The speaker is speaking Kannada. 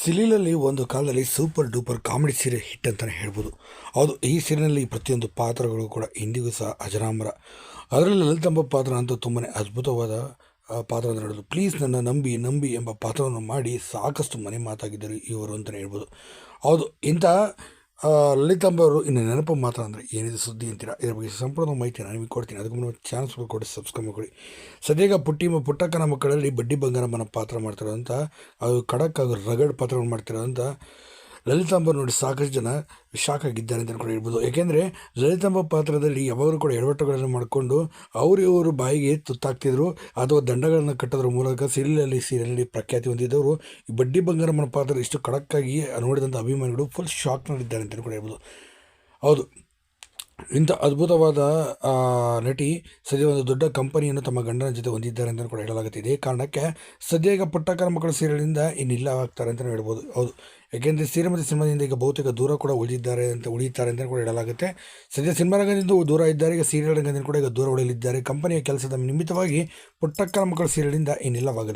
ಸಿಲಿಲಲ್ಲಿ ಒಂದು ಕಾಲದಲ್ಲಿ super duper comedy serial hit ಅಂತಲೇ ಹೇಳ್ಬೋದು. ಹೌದು, ಈ ಸೀರಿಯಲ್ನಲ್ಲಿ ಪ್ರತಿಯೊಂದು ಪಾತ್ರಗಳು ಕೂಡ ಇಂದಿಗೂ ಸಹ ಅಜರಾಮರ. ಅದರಲ್ಲಿ ಲಲಿತಂಬ ಪಾತ್ರ ಅಂತೂ ತುಂಬಾ ಅದ್ಭುತವಾದ ಪಾತ್ರ ಅಂತ ಹೇಳೋದು ಪ್ಲೀಸ್ ನನ್ನ ನಂಬಿ ನಂಬಿ ಎಂಬ ಪಾತ್ರವನ್ನು ಮಾಡಿ ಸಾಕಷ್ಟು ಮನೆ ಮಾತಾಗಿದ್ದರು ಇವರು ಅಂತಲೇ ಹೇಳ್ಬೋದು. ಹೌದು ಇಂಥ ಆ, ಲಲಿತಾಂಬ ಅವರು ಇನ್ನು ನೆನಪು ಮಾತ್ರ ಅಂದರೆ ಏನಿದೆ ಸುದ್ದಿ ಅಂತೀರಾ? ಇದರ ಬಗ್ಗೆ ಸಂಪೂರ್ಣ ಮಾಹಿತಿ ನಾನು ನಿಮಗೆ ಕೊಡ್ತೀನಿ. ಅದಕ್ಕೆ ಮುನ್ನ ಚಾನ್ಸ್ ಕೊಡಿ ಸಬ್ಸ್ಕ್ರೈಬ್ ಮಾಡಿ. ಸದ್ಯಗ ಪುಟ್ಟಿ ಪುಟ್ಟಕ್ಕನ ಮಕ್ಕಳಲ್ಲಿ ಬಡ್ಡಿ ಬಂಗಾರಮ್ಮನ ಪಾತ್ರ ಮಾಡ್ತಿರೋಂಥ ಅದು ಖಡಕ್ ಹಾಗೂ ರಗಡ್ ಪಾತ್ರವನ್ನು ಮಾಡ್ತಿರೋಂಥ ಲಲಿತಾಂಬ ನೋಡಿ ಸಾಕಷ್ಟು ಜನ ಶಾಕ್ ಆಗಿದ್ದಾರೆ ಅಂತ ಕೂಡ ಹೇಳ್ಬೋದು. ಏಕೆಂದರೆ ಲಲಿತಾಂಬ ಪಾತ್ರದಲ್ಲಿ ಯಾವಾಗಲೂ ಕೂಡ ಎಡವಟ್ಟುಗಳನ್ನು ಮಾಡಿಕೊಂಡು ಅವರು ಇವರು ಬಾಯಿಗೆ ತುತ್ತಾಗ್ತಿದ್ರು. ಅಥವಾ ದಂಡಗಳನ್ನು ಕಟ್ಟೋದ್ರ ಮೂಲಕ ಸೀರಿಯಲಲ್ಲಿ ಸೀರಿಯಲ್ನಲ್ಲಿ ಪ್ರಖ್ಯಾತಿ ಹೊಂದಿದ್ದವರು ಈ ಬಡ್ಡಿ ಬಂಗಾರಮ್ಮನ ಪಾತ್ರ ಇಷ್ಟು ಖಡಕ್ಕಾಗಿ ನೋಡಿದಂಥ ಅಭಿಮಾನಿಗಳು ಫುಲ್ ಶಾಕ್ನಲ್ಲಿದ್ದಾರೆ ಅಂತ ಕೂಡ ಹೇಳ್ಬೋದು. ಹೌದು. ಇಂಥ ಅದ್ಭುತವಾದ ನಟಿ ಸದ್ಯ ಒಂದು ದೊಡ್ಡ ಕಂಪನಿಯನ್ನು ತಮ್ಮ ಗಂಡನ ಜೊತೆ ಹೊಂದಿದ್ದಾರೆ ಅಂತ ಕೂಡ ಹೇಳಲಾಗುತ್ತೆ. ಇದೇ ಕಾರಣಕ್ಕೆ ಸದ್ಯ ಈಗ ಪುಟ್ಟಕ್ಕನ ಮಕ್ಕಳ ಸೀರೆಗಳಿಂದ ಇನ್ನಿಲ್ಲ ಆಗ್ತಾರೆ ಅಂತಲೇ ಹೇಳ್ಬೋದು. ಹೌದು. ಯಾಕೆಂದರೆ ಸೀರೆ ಮತ್ತು ಸಿನಿಮಾದಿಂದ ಈಗ ಬಹುತೇಕ ದೂರ ಕೂಡ ಉಳಿದಿದ್ದಾರೆ ಅಂತ ಉಳಿಯುತ್ತಾರೆ ಅಂತ ಕೂಡ ಹೇಳಲಾಗುತ್ತೆ. ಸದ್ಯ ಸಿನಿಮಾ ರಂಗದಿಂದ ದೂರ ಇದ್ದಾರೆ, ಈಗ ಸೀರಿಯಲ್ ರಂಗದಿಂದ ಕೂಡ ಈಗ ದೂರ ಉಳಿಯಲಿದ್ದಾರೆ ಕಂಪನಿಯ ಕೆಲಸದ ನಿಮಿತ್ತವಾಗಿ ಪುಟ್ಟಕ್ಕನ ಮಕ್ಕಳ ಸೀರಿಯಲಿಂದ ಇನ್ನಿಲ್ಲವಾಗಲಿದೆ